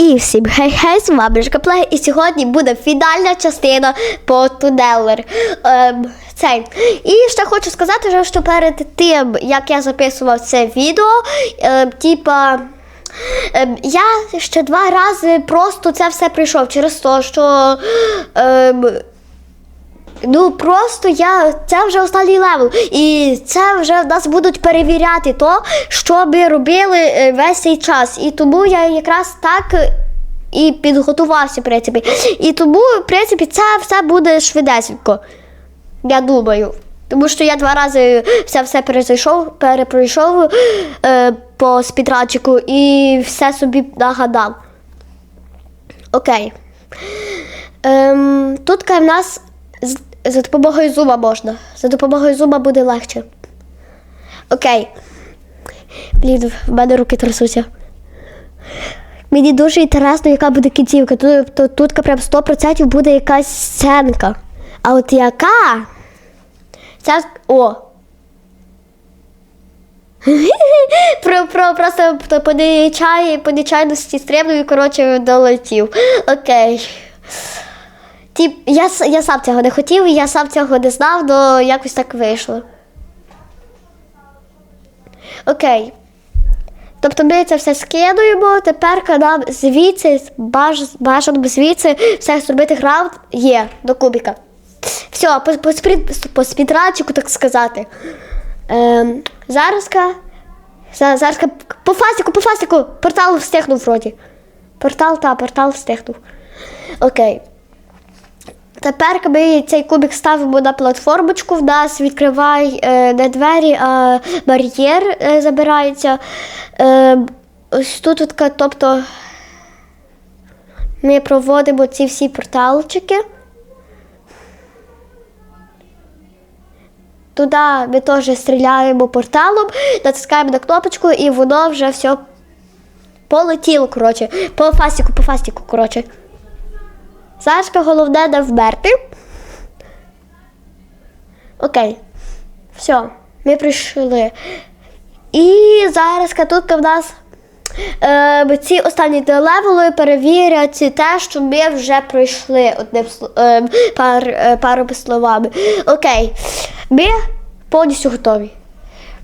І всім хей-хей, з вами Жкаплей, і сьогодні буде фінальна частина по тунелер. Ем, цей. І ще хочу сказати, що перед тим, як я записував це відео, ем, типа. Ем, я ще два рази просто це все пройшов через те, що. Ем, Ну просто я це вже останній левел. І це вже нас будуть перевіряти то, що ми робили е, весь цей час. І тому я якраз так е, і підготувався, в принципі. І тому, в принципі, це все буде швидесенько. Я думаю. Тому що я два рази все все перезайшов, перепройшов е, по спідранчику і все собі нагадав. Окей. Ем, тут в нас за допомогою зуба можна. За допомогою зуба буде легше. Окей. Блін, в мене руки трясуться. Мені дуже інтересно, яка буде кінцівка. Тут, тут, прям 100% буде якась сценка. А от яка? Ця. О! про, про, просто по- по нечай- по нечайності стрибнув і, коротше, долетів. Окей. Тіп, я, я сам цього не хотів, і я сам цього не знав, але якось так вийшло. Окей. Тобто ми це все скидуємо, тепер нам звідси, баж, бажано звідси все зробити граунд є до кубіка. Все, по, по, по спідранчику, так сказати. Ем, заразка. за- Заразка. По фастику, по фастику. Портал встигнув вроді. Портал, та, портал встигнув. Окей. Тепер ми цей кубик ставимо на платформочку, в нас відкриває е, не двері, а бар'єр е, забирається. Е, ось тут, от, тобто, ми проводимо ці всі порталчики. Туди ми теж стріляємо порталом, натискаємо на кнопочку і воно вже все полетіло, коротше. По фастіку, по фастіку, коротше. Зараз головне не вмерти. Окей. Все, ми прийшли. І зараз тут в нас е, ці останні левели перевірять те, що ми вже пройшли одним е, пар, е, парами словами. Окей. Ми повністю готові.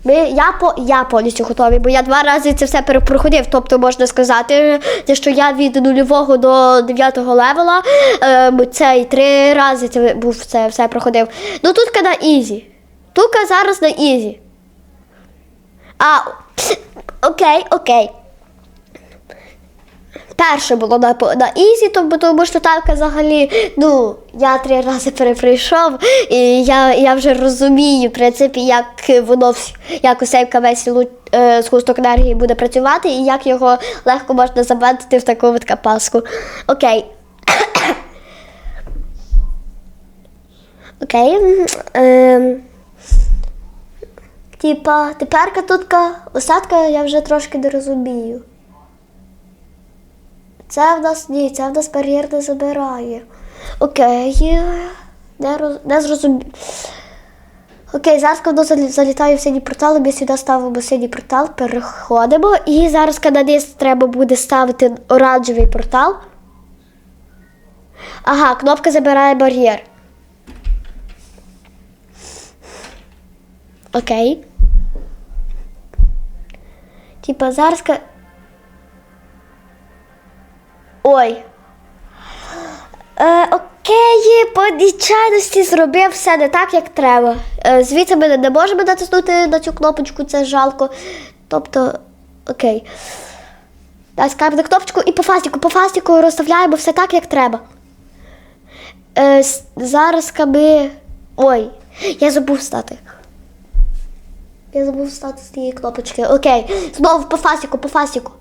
Ми, я, по, я повністю готовий, бо я два рази це все перепроходив. Тобто можна сказати, що я від нульового до дев'ятого левела е, це і три рази це був це все проходив. Ну тут на ізі. Тут зараз на ізі. А, окей, окей. Перше було на, на ізі, тому, що там взагалі, ну, я три рази переприйшов, і я, я вже розумію, в принципі, як воно як усе весь е, згусток енергії буде працювати, і як його легко можна завантити в таку от капаску. Окей. Окей. Ем. Типа, теперка тутка осадка я вже трошки не розумію. Це в нас ні, це в нас бар'єр не забирає. Окей. Не, роз, не зрозумів. Окей, зараз коли залі- залітаю в синій портал, ми сюди ставимо синій портал, переходимо. І зараз коли низ треба буде ставити оранжевий портал. Ага, кнопка забирає бар'єр. Окей. Типа зараз. Ой. Е, окей, по нечайності зробив все не так, як треба. Е, звідси ми не можемо натиснути на цю кнопочку, це жалко. Тобто, окей. Натискаємо на кнопочку і по фастіку, по фастіку розставляємо все так, як треба. Е, зараз ми. Ой, я забув стати. Я забув стати з тієї кнопочки. Окей. Знову по фастіку, по фастіку.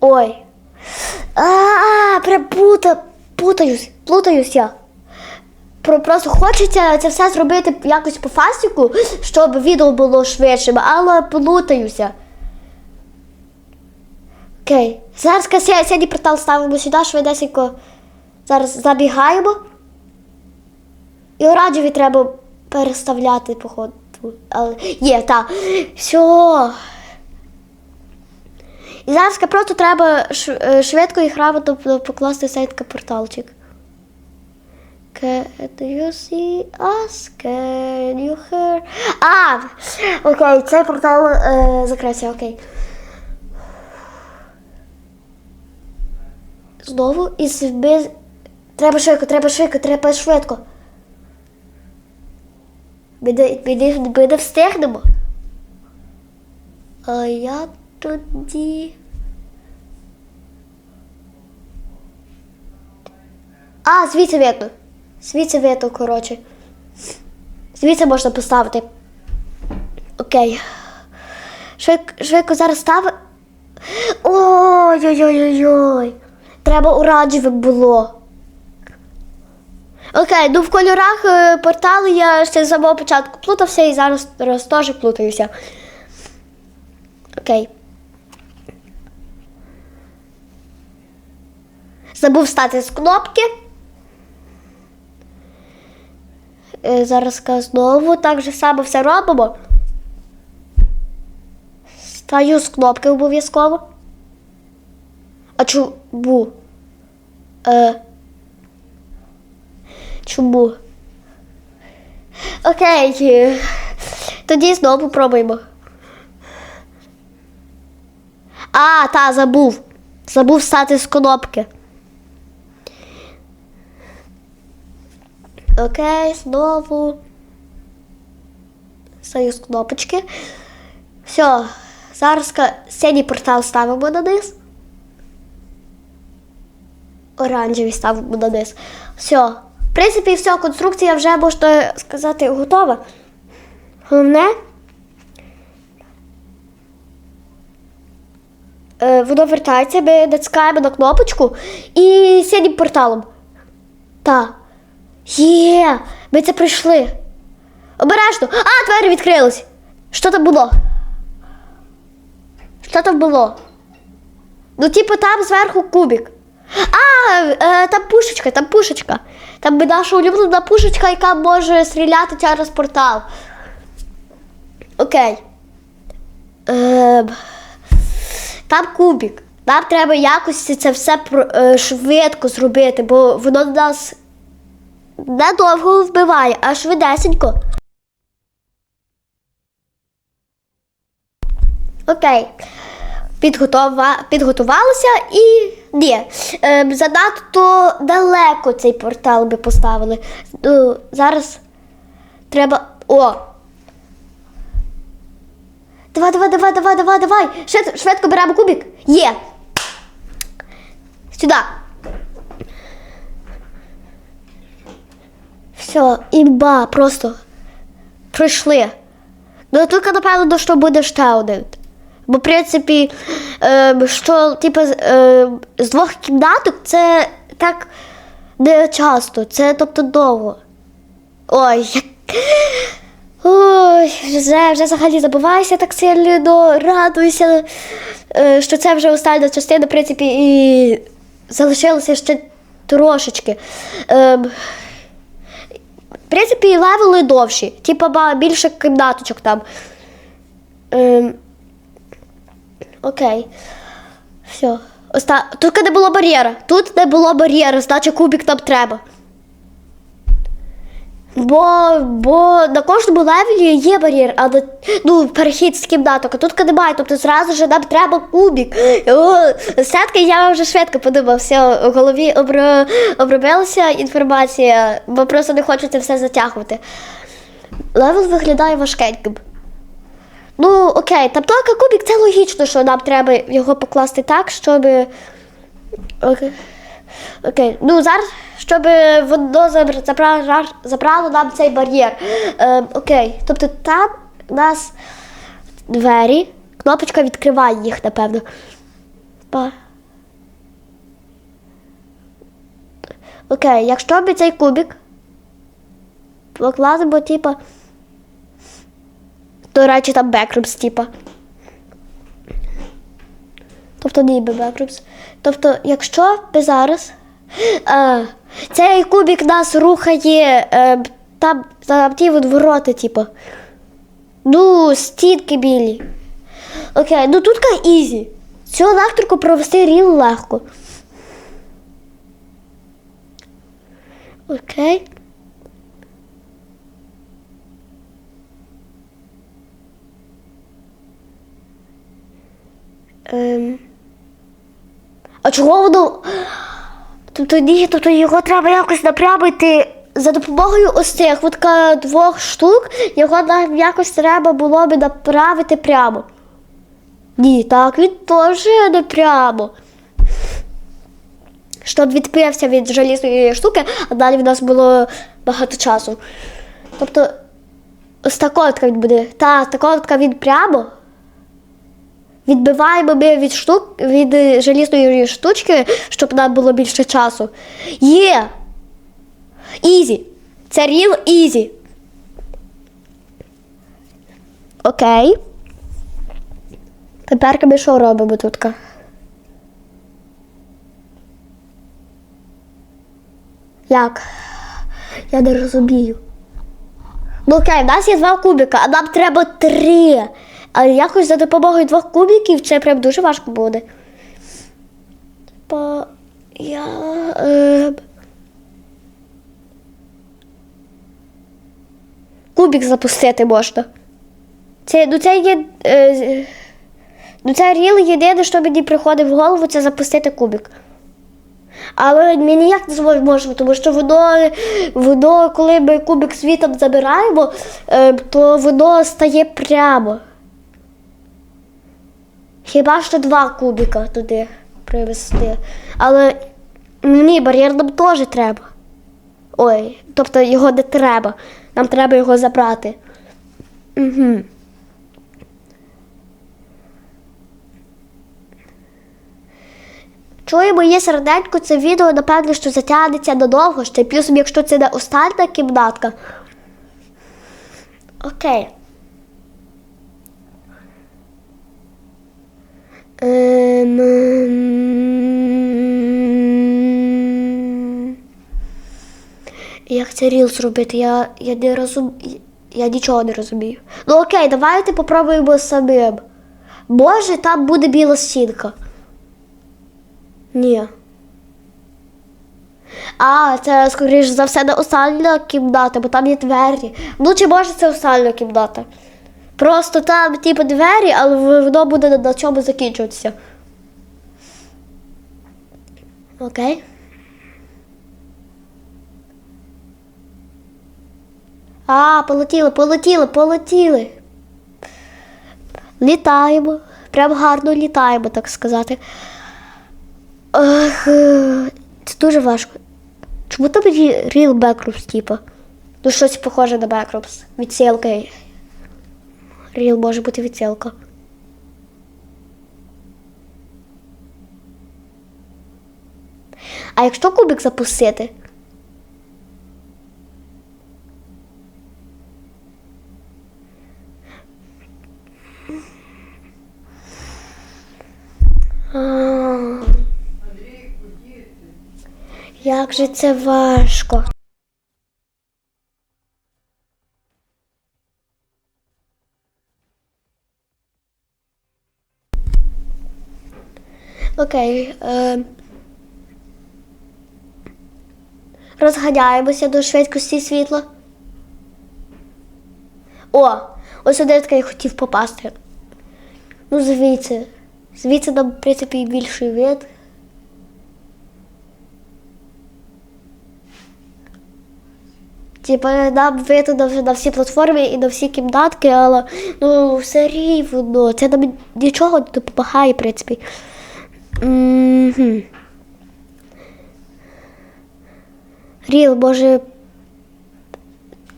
Ой. А, припута, путаюсь, плутаюсь я. Про, просто хочеться це все зробити якось по фастіку, щоб відео було швидшим, але плутаюся. Окей. Зараз сьогодні портал ставимо сюди, швидесенько. Зараз забігаємо. І оранжеві треба переставляти, походу. Але є, так. Все. І зараз просто треба е, швидко і грамотно покласти цей порталчик. Can you see us? Can you hear? А! Окей, цей портал е, закрився, окей. Знову і без... Треба швидко, треба швидко, треба швидко. Ми не, ми не, ми не встигнемо. А я тоді. А, звідси видно. Звідси видно, коротше. Звідси можна поставити. Окей. Швидко, швидко зараз стави. Ой-ой-ой-ой-ой. Треба оранжеве було. Окей, ну в кольорах е, порталу я ще з самого початку плутався і зараз теж плутаюся. Окей. Забув стати з кнопки. Е, Зараз знову так же само все робимо. Стаю з кнопки обов'язково. А чому? Е, чому? Окей. Тоді знову пробуємо. А, та, забув. Забув стати з кнопки. Окей, знову. Стаю з кнопочки. Все, зараз синій портал ставимо на низ. Оранжевий ставимо на. Все. В принципі, все, конструкція вже, можна сказати, готова. Головне. е, Воно вертається, ми натискаємо на кнопочку і синім порталом. Так. Є! Ми це пройшли. Обережно! А, двері відкрились! Що там було? Що там було? Ну, типу, там зверху кубик. А, е, там пушечка, там пушечка. Там би наша улюблена пушечка, яка може стріляти через портал. Окей. Ем, там кубик. Нам треба якось це все е, швидко зробити, бо воно нас недовго вбиває, а швидесенько. Окей. Підготова... Підготувалися і. Ні. Ем, занадто далеко цей портал би поставили. Ну, зараз треба. О! Давай, давай, давай, давай, давай, давай. Швид... Швидко беремо кубик. Є. Сюди. Все, імба, просто пройшли. Ну тільки напевно, що буде ще один. Бо, в принципі, е, що, типу, е, з двох кімнаток це так не часто, це тобто довго. Ой, як... Ой, вже, вже взагалі забуваюся так сильно, радуюся, е, що це вже остання частина, в принципі, і залишилося ще трошечки. Ем, в принципі, левели довші, типу більше кімнаточок там. Ем, окей. Все. Оста... Тут не було бар'єра. Тут не було бар'єра, значить кубик нам треба. Бо, бо на кожному левелі є бар'єр, а на, ну, перехід з кімнаток, а тут немає, тобто зразу ж нам треба кубик. О, Все-таки я вже швидко подумав, все, в голові обро, обробилася інформація, бо просто не хочу це все затягувати. Левел виглядає важкеньким. Ну, окей, там тільки кубик, це логічно, що нам треба його покласти так, щоб. Окей. Окей. Ну, зараз, щоб воно забр- забра- забрало нам цей бар'єр. Е, окей. Тобто там у нас двері. Кнопочка відкриває їх, напевно. Па. Окей, якщо ми цей кубик покладемо, типа. До речі, там бекрумс, типа. Тобто ніби бекрумс. Тобто, якщо ми зараз. А, цей кубик нас рухає е, там, там ті от ворота, типу. Ну, стінки білі. Окей, ну тут ізі. Цю електрику провести ріл легко. Окей. Ем. А чого воно? Тобто ні, тобто його треба якось направити за допомогою ось цих от двох штук, його нам якось треба було би направити прямо. Ні, так він теж не прямо. Щоб відпився від желізної штуки, а далі в нас було багато часу. Тобто, ось така він буде. Та, така він прямо. Відбиваємо ми від штук від желізної штучки, щоб нам було більше часу. Є! Ізі. Це ріл ізі. Окей. Тепер ми що робимо тут? Як? Я не розумію. Ну окей, в нас є два кубика, а нам треба три. А якось за допомогою двох кубиків це прям дуже важко буде. Бо я. Е... Кубик запустити можна. Це, ну, це є. Е... Ну, це ріл єдине, що мені приходить в голову, це запустити кубик. Але ми ніяк не зможемо, тому що воно, воно коли ми кубик світом забираємо, е, то воно стає прямо. Хіба що два кубика туди привезти. Але ні, бар'єр нам теж треба. Ой, тобто його не треба. Нам треба його забрати. Угу. Чує моє серденько, це відео, напевно, що затягнеться надовго ще. Плюс, якщо це не остання кімнатка. Окей. Ем... Як це ріл зробити? Я, я не розум... Я нічого не розумію. Ну окей, давайте попробуємо самим. Може, там буде біла стінка. Ні. А, це, скоріш за все, не остання кімната, бо там є двері. Ну, чи може це остання кімната? Просто там, типу, двері, але воно буде на- чому закінчуватися. Окей. А, полетіли, полетіли, полетіли. Літаємо. Прям гарно літаємо, так сказати. Ах, е, це дуже важко. Чому там Real Backrooms, типа? Ну, щось похоже на Backrooms. Відсілка. Real може бути відсілка. А якщо кубик запустити? Як же це важко. Окей. Е... Розганяємося до швидкості світла. О, ось один такий хотів попасти. Ну, звідси. Звідси нам, в принципі, більший вид. Типа нам вийти на, на всі платформи і на всі кімнатки, але ну все рівно, це нам нічого не допомагає, в принципі. Угу. Ріл, може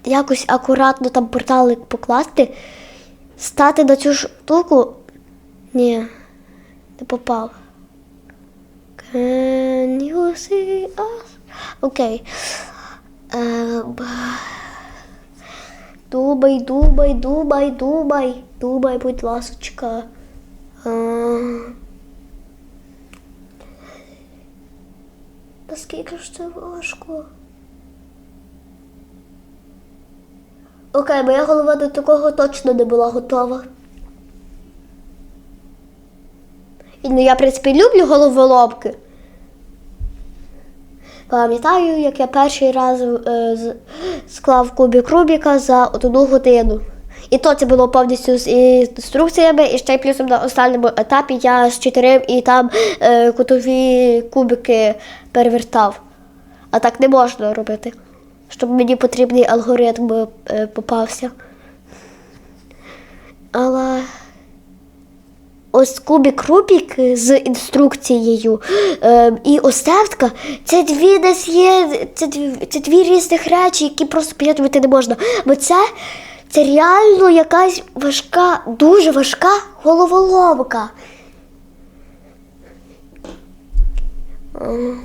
якось акуратно там порталик покласти, стати на цю штуку. Ні, не попав. Can you see us? Окей. Ем, Думай, думай, думай, думай, думай, будь ласочка. Ем, Наскільки ж це важко? Окей, моя голова до такого точно не була готова. І, ну, я, в принципі, люблю головоломки. Пам'ятаю, як я перший раз е, склав кубик Рубіка за одну годину. І то це було повністю з інструкціями, і ще плюсом на останньому етапі я з чотирим і там е, кутові кубики перевертав. А так не можна робити, щоб мені потрібний алгоритм е, попався. Але ось кубик Рубік з інструкцією е, і остевка це дві десь є, це дві, це дві різних речі, які просто поєднувати не можна. Бо це, це реально якась важка, дуже важка головоломка. Е.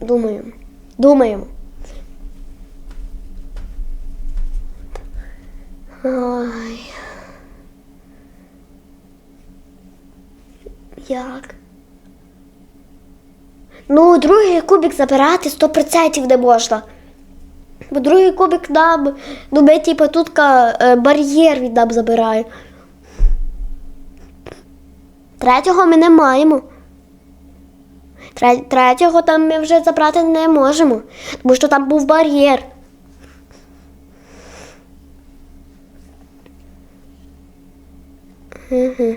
Думаємо. Думаємо. Ой. Як? Ну, другий кубик забирати 100% не можна. Бо другий кубик нам, ну ми типу тут е, бар'єр від нам забирає. Третього ми не маємо. Третього там ми вже забрати не можемо, тому що там був бар'єр. Угу.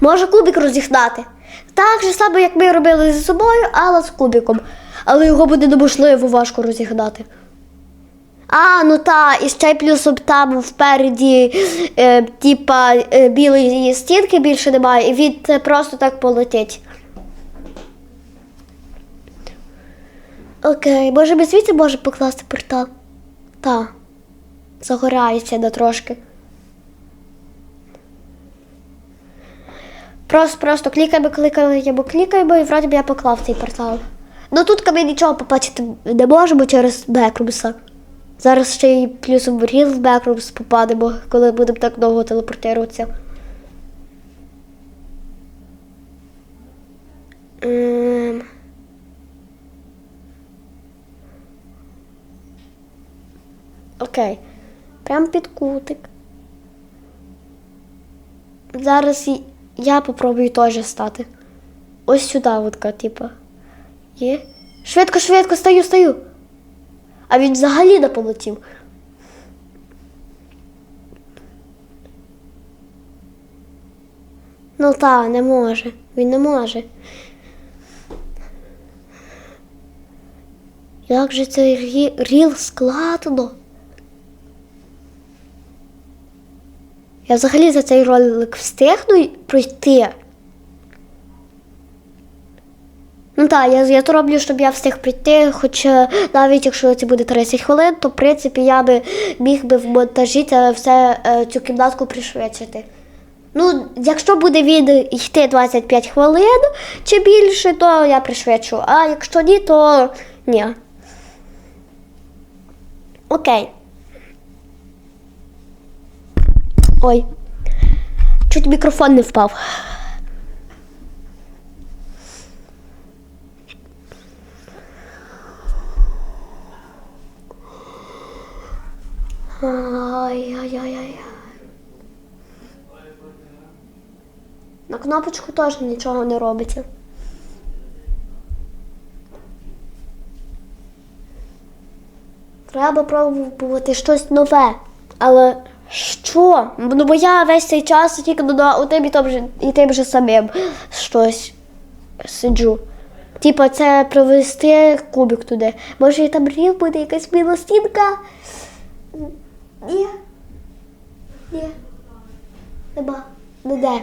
Може кубик розігнати. Так же само, як ми робили зі собою, але з кубиком. Але його буде неможливо важко розігнати. А, ну та, і ще плюсом там впереді, е, типа, е, білої стінки більше немає, і він просто так полетить. Окей, може ми звідси може покласти портал? Та. Загорається на трошки. Просто, просто клікаємо, клікаємо, клікаємо, і вроді б я поклав цей портал. Ну тут ми нічого побачити не можемо через Бекрумса. Зараз ще й плюсом в Ріл в Бекрумс попадемо, коли будемо так довго телепортуватися. Ем... Окей. Прям під кутик. Зараз я попробую теж стати. Ось сюди, отка, типа. Є. Швидко, швидко, стою, стою. А він взагалі не полетів. Ну та, не може. Він не може. Як же цей рі- ріл складно? Я взагалі за цей ролик встигну пройти. Ну так, я, я роблю, щоб я встиг прийти, хоча навіть якщо це буде 30 хвилин, то в принципі я би міг би в монтажі це все е, цю кімнатку пришвидшити. Ну, якщо буде він йти 25 хвилин чи більше, то я пришвидшу. А якщо ні, то ні. Окей. Ой. Чуть мікрофон не впав. Ай-яй-яй-яй. На кнопочку теж нічого не робиться. Треба пробувати щось нове. Але що? Ну бо я весь цей час тільки у тим і тим і тим же самим щось сиджу. Типа це провести кубик туди. Може і там рів буде якась біла стінка? Ні. Ні. Нема. Не де.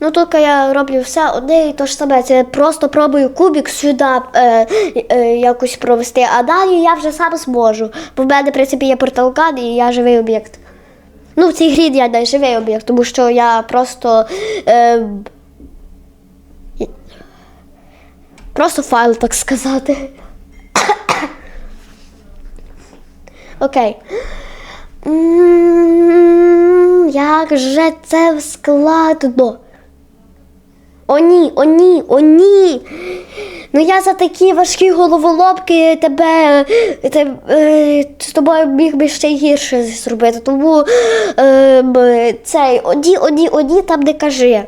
Ну, тільки я роблю все одне і те ж саме. Це просто пробую кубик сюди е, е, якось провести, а далі я вже сам зможу. Бо в мене, в принципі, є порталкан і я живий об'єкт. Ну, в цій грі я не живий об'єкт, тому що я просто. Е, просто файл, так сказати. Окей. Як же це складно. О ні, о ні, о ні. Ну я за такі важкі головоломки тебе, те- е, з тобою міг би ще гірше зробити. Тому е, цей оді, оді, оді там не кажи.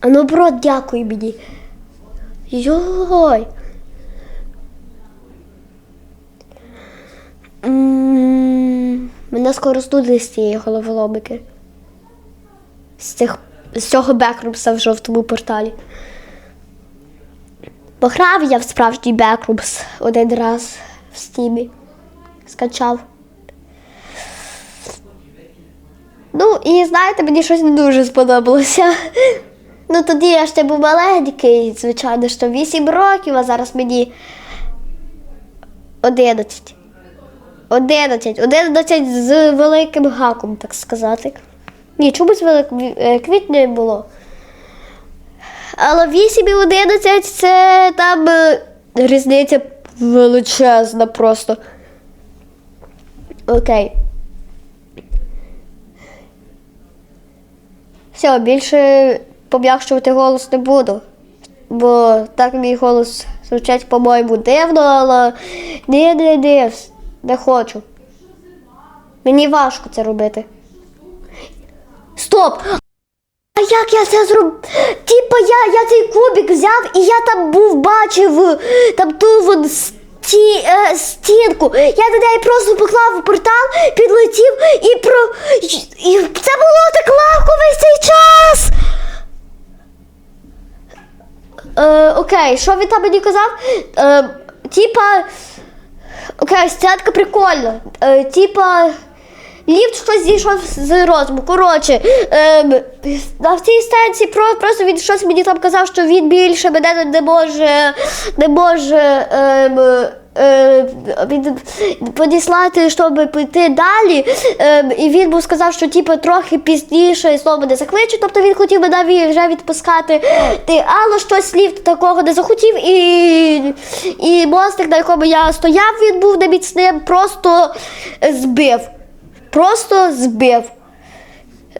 А ну, бро, дякуй мені. Йой. Мене скоро студить з цієї головоломики. З, цих, з цього бекрумса в жовтому порталі. Пограв я в справжній бекрумс один раз в стімі. Скачав. Ну, і знаєте, мені щось не дуже сподобалося. Ну тоді я ще був маленький, звичайно, що 8 років, а зараз мені 11. 11. 11 з великим гаком, так сказати. Ні, чомусь великим е, квітня було. Але 8 і 11 це там е, різниця величезна просто. Окей. Все, більше пом'якшувати голос не буду. Бо так мій голос звучить, по-моєму, дивно, але ні, ні, ні, не хочу. Мені важко це робити. Стоп! А як я це зробив? Типа я, я цей кубик взяв і я там був, бачив там ту вон сті, е, стінку. Я до неї просто поклав у портал, підлетів і про. І це було так легко весь цей час. Е, окей, що він там мені казав? Е, типа. Окей, стінка прикольна. Е, типа. Ліфт щось зійшов з розуму. Коротше, е, на цій станції про, просто він щось мені там казав, що він більше мене не- може, не може е, подіслати, щоб піти далі. Ем, і він був сказав, що типу, трохи пізніше знову мене закличе. Тобто він хотів мене ві- вже відпускати. Ти, але щось ліфт такого не захотів, і, і мостик, на якому я стояв, він був неміцним, просто збив. Просто збив.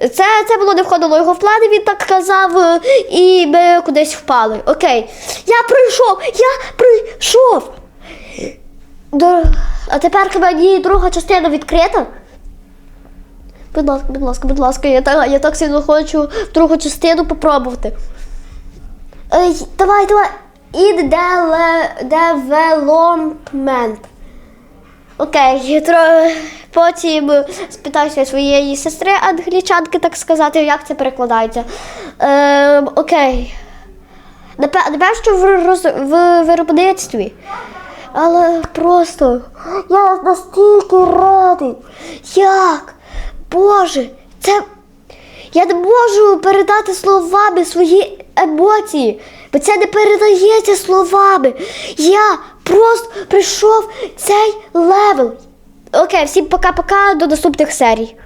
Це, це було не входило його в плани, він так казав, е, і ми кудись впали. Окей. Я прийшов! Я прийшов! А тепер мені друга частина відкрита. Будь ласка, будь ласка, будь ласка, я так, я так сильно хочу другу частину попробувати. Ей, давай, давай. In development. Окей, потім спитаюся своєї сестри англічанки, так сказати, як це перекладається. Е, окей. Напевно, що в, роз- в виробництві. Але просто я настільки радий. Як? Боже, це. Я не можу передати словами свої емоції, бо це не передається словами. Я просто прийшов цей левел. Окей, всім пока-пока, до наступних серій.